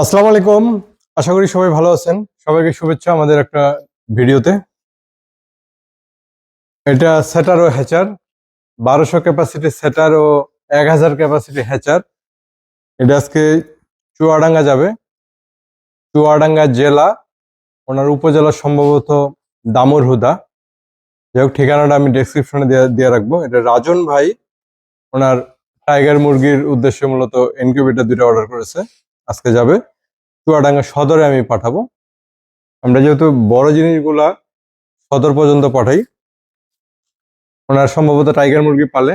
আসসালামু আলাইকুম। আশা করি সবাই ভালো আছেন। সবাইকে শুভেচ্ছা আমাদের একটা ভিডিওতে। এটা সেটার ও হ্যাচার। বারোশো ক্যাপাসিটি সেটার ও এক হাজার ক্যাপাসিটি হ্যাচার। এটা আজকে চুয়াডাঙ্গা যাবে। চুয়াডাঙ্গা জেলা, ওনার উপজেলা সম্ভবত দামুরহুদা। যাই হোক, ঠিকানাটা আমি ডেসক্রিপশনে দিয়ে রাখব। এটা রাজন ভাই, ওনার টাইগার মুরগির উদ্দেশ্যে মূলত ইনকিউবেটর দুটো অর্ডার করেছে। আজকে যাবে। চুয়াডাঙ্গা সদরে আমি পাঠাবো। আমরা যেহেতু বড় জিনিসগুলা সদর পর্যন্ত পাঠাই, ওনার সম্ভবত টাইগার মুরগি পালে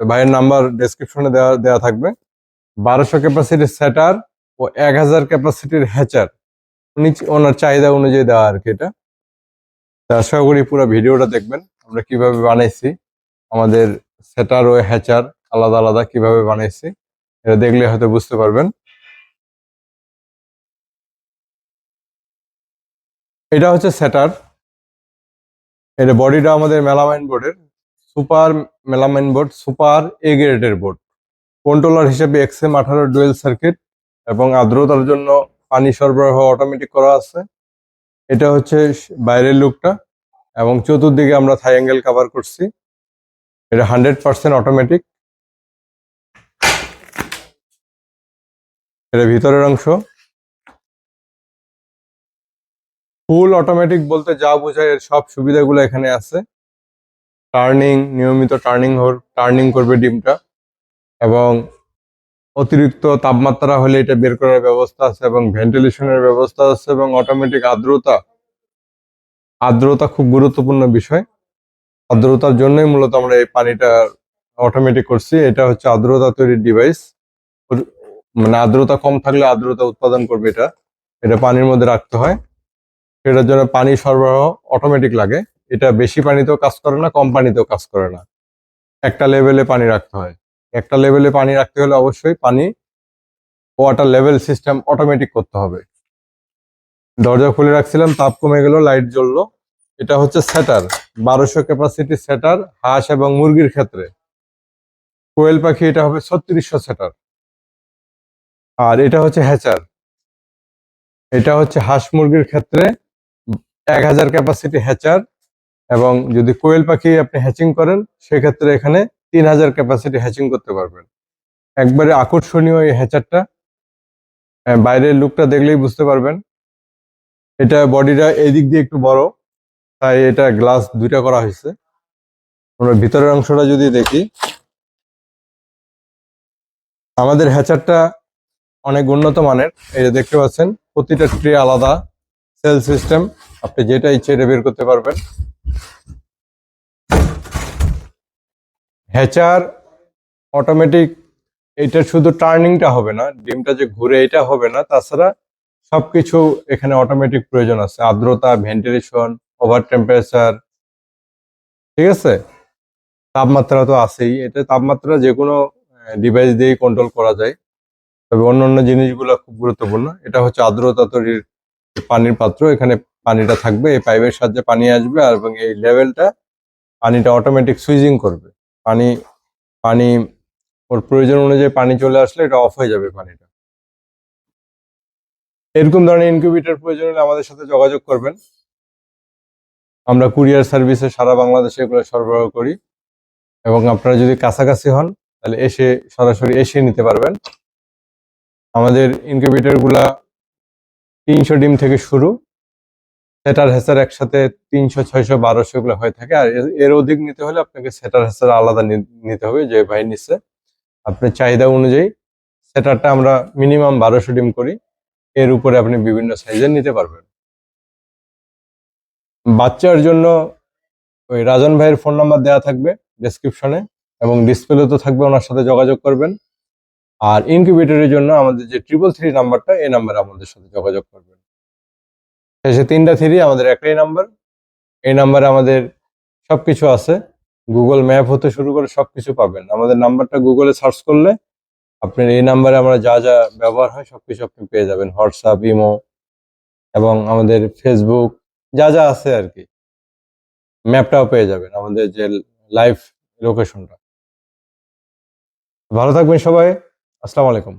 ভাইয়ের নাম্বার ডেসক্রিপশনে দেওয়া দেওয়া থাকবে। বারোশো ক্যাপাসিটির স্যাটার ও এক হাজার ক্যাপাসিটির হ্যাচার উনি ওনার চাহিদা অনুযায়ী দেওয়া আর কি এটা। আশা করি পুরো ভিডিওটা দেখবেন, আমরা কীভাবে বানাইছি, আমাদের সেটার ও হ্যাচার আলাদা আলাদা কীভাবে বানাইছি, এটা দেখলে হয়তো বুঝতে পারবেন। এটা হচ্ছে সেটার এটা বডিটা আমাদের মেলামাইন বোর্ডের। Super melamine board, super A গ্রেডের বোর্ড। কন্ট্রোলার হিসেবে এক্সএম আঠারো ডুয়েল সার্কিট এবং আর্দ্রতার জন্য পানি সরবরাহ অটোমেটিক করা আছে। এটা হচ্ছে বাইরের লুকটা এবং চতুর্দিকে আমরা থাই অ্যাঙ্গেল কাভার করছি। এটা হান্ড্রেড পার্সেন্ট অটোমেটিক এটা ভিতরের অংশ। ফুল অটোমেটিক বলতে যা বোঝায় এর সব সুবিধাগুলো এখানে আছে। টার্নিং নিয়মিত টার্নিং টার্নিং করবে ডিমটা। এবং অতিরিক্ত তাপমাত্রা হলে এটা বের করার ব্যবস্থা আছে এবং ভেন্টিলেশনের ব্যবস্থা আছে এবং অটোমেটিক আর্দ্রতা। আর্দ্রতা খুব গুরুত্বপূর্ণ বিষয়। আর্দ্রতার জন্যই মূলত আমরা এই পানিটা অটোমেটিক করছি। এটা হচ্ছে আর্দ্রতা তৈরির ডিভাইস মানে আর্দ্রতা কম থাকলে আর্দ্রতা উৎপাদন করবে এটা। এটা পানির মধ্যে রাখতে হয়। সেটার জন্য পানি সরবরাহ অটোমেটিক লাগে। এটা বেশি পানিতেও কাজ করে না, কম পানিতেও কাজ করে না। একটা লেভেলে পানি রাখতে হয়। একটা লেভেলে পানি রাখতে হলে অবশ্যই পানি ওয়াটার লেভেল সিস্টেম অটোমেটিক করতে হবে। দরজা খুলে রাখছিলাম, তাপ কমে গেল লাইট জ্বললো। এটা হচ্ছে সেটার, বারোশো ক্যাপাসিটি সেটার, হাঁস এবং মুরগির ক্ষেত্রে। কোয়েল পাখি এটা হবে ছত্রিশশো সেটার। আর এটা হচ্ছে হ্যাচার। এটা হচ্ছে হাঁস মুরগির ক্ষেত্রে এক হাজার ক্যাপাসিটি হ্যাচার এবং যদি কোয়েল পাখি আপনি হ্যাচিং করেন, সেক্ষেত্রে এখানে তিন হাজার ক্যাপাসিটি হ্যাচিং করতে পারবেন। একবারে আকর্ষণীয় এই হ্যাচারটা বাইরের লুকটা দেখলেই বুঝতে পারবেন। এটা বডিটা এই দিক দিয়ে একটু বড়, তাই এটা গ্লাস দুইটা করা হয়েছে। আমরা ভিতরের অংশটা যদি দেখি, আমাদের হ্যাচারটা অনেক উন্নত মানের। এই যে দেখতে পাচ্ছেন, প্রতিটা ট্রে আলাদা সেল সিস্টেম আপনি যেটা ইচ্ছে এটা বের করতে পারবেন। হ্যাচার অটোমেটিক এটা শুধু টার্নিংটা হবে না, ডিমটা যে ঘুরে এটা হবে না, তাছাড়া সবকিছু এখানে অটোমেটিক প্রয়োজন আছে। আর্দ্রতা ভেন্টিলেশন ওভার টেম্পারেচার ঠিক আছে? তাপমাত্রা তো আছেই। এটা তাপমাত্রা যে কোনো ডিভাইস দিয়েই কন্ট্রোল করা যায়। তবে অন্য অন্য জিনিসগুলো খুব গুরুত্বপূর্ণ। এটা হচ্ছে আর্দ্রতা তৈরির পানির পাত্র। এখানে পানিটা থাকবে, এই পাইপের সাহায্যে পানি আসবে আর এবং এই লেভেলটা পানিটা অটোমেটিক সুইজিং করবে। পানি পানি, ওর প্রয়োজন অনুযায়ী পানি চলে আসলে এটা অফ হয়ে যাবে পানিটা। এরকম ধরনের ইনকিউবেটর প্রয়োজন হলে আমাদের সাথে যোগাযোগ করবেন। আমরা কুরিয়ার সার্ভিসে সারা বাংলাদেশে এগুলো সরবরাহ করি এবং আপনারা যদি কাছাকাছি হন, তাহলে এসে সরাসরি এসে নিতে পারবেন। আমাদের ইনকিউবেটরগুলা তিনশো ডিম থেকে শুরু। সেটার হেসার একসাথে তিনশো, ছয়শো, বারোশো এগুলো হয়ে থাকে। আর এর অধিক নিতে হলে আপনাকে সেটার হেসার আলাদা নিতে হবে যে ভাই নিচ্ছে। আপনার চাহিদা অনুযায়ী সেটারটা আমরা মিনিমাম বারোশো ডিম করি। এর উপরে আপনি বিভিন্ন সাইজের নিতে পারবেন। বাচ্চার জন্য ওই রাজন ভাইয়ের ফোন নাম্বার দেওয়া থাকবে ডেসক্রিপশনে এবং ডিসপ্লে তো থাকবে, ওনার সাথে যোগাযোগ করবেন। আর ইনকিউবেটরের জন্য আমাদের যে ট্রিপল থ্রি নাম্বারটা এই নাম্বারে আমাদের সাথে যোগাযোগ করবেন। শেষে তিনটা থ্রি, আমাদের একটাই নাম্বার এই নাম্বারে আমাদের সব কিছু আছে। গুগল ম্যাপ হতে শুরু করে সব কিছু পাবেন। আমাদের নাম্বারটা গুগলে সার্চ করলে আপনার এই নাম্বারে আমরা যা যা ব্যবহার হয় সব কিছু আপনি পেয়ে যাবেন। হোয়াটসঅ্যাপ ইমো এবং আমাদের ফেসবুক যা যা আছে আর কি। ম্যাপটাও পেয়ে যাবেন আমাদের যে লাইভ লোকেশনটা ভালো থাকবেন সবাই। আসসালামু আলাইকুম।